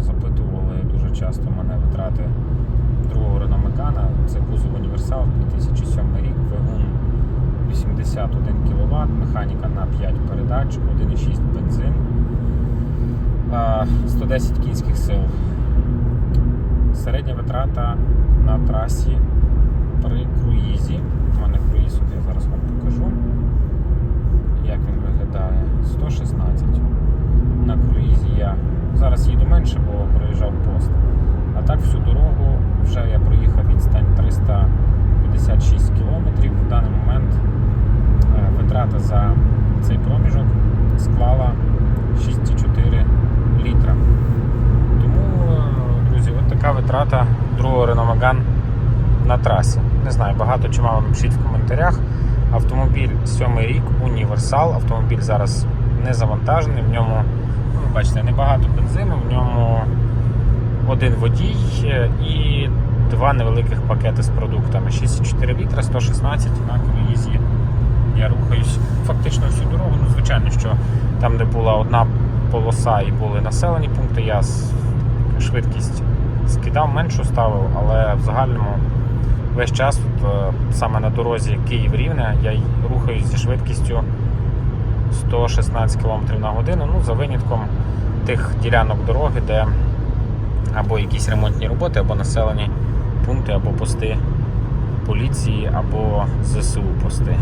запитували дуже часто мене витрати другого реномикана, Це кузов універсал 2007 рік, двигун 81 кВт, механіка на 5 передач, 1,6 бензин, 110 кінських сил. Середня витрата на трасі при круїзі. У мене круїз, от я зараз вам покажу, як він виглядає. 116. На круїзі я зараз їду менше, бо проїжджав пост. А так всю дорогу вже я проїхав відстань 356 кілометрів. В даний момент е, витрата за цей проміжок склала 6,4 літра. Тому, е, друзі, от така витрата другого Renault на трасі. Не знаю, багато чи мало напишіть в коментарях. Автомобіль сьомий рік, універсал. Автомобіль зараз не завантажений. В ньому, бачите, небагато бензину, в ньому один водій е, і два невеликих пакети з продуктами. 6,4 літра, 116 на круїзі. Я рухаюсь фактично всю дорогу. Ну, звичайно, що там, де була одна полоса і були населені пункти, я швидкість скидав, меншу ставив, але в загальному весь час, от, е, саме на дорозі Київ-Рівне, я рухаюсь зі швидкістю 116 км на годину, ну, за винятком тих ділянок дороги, де або якісь ремонтні роботи, або населені пункти, або пости поліції, або ЗСУ пости.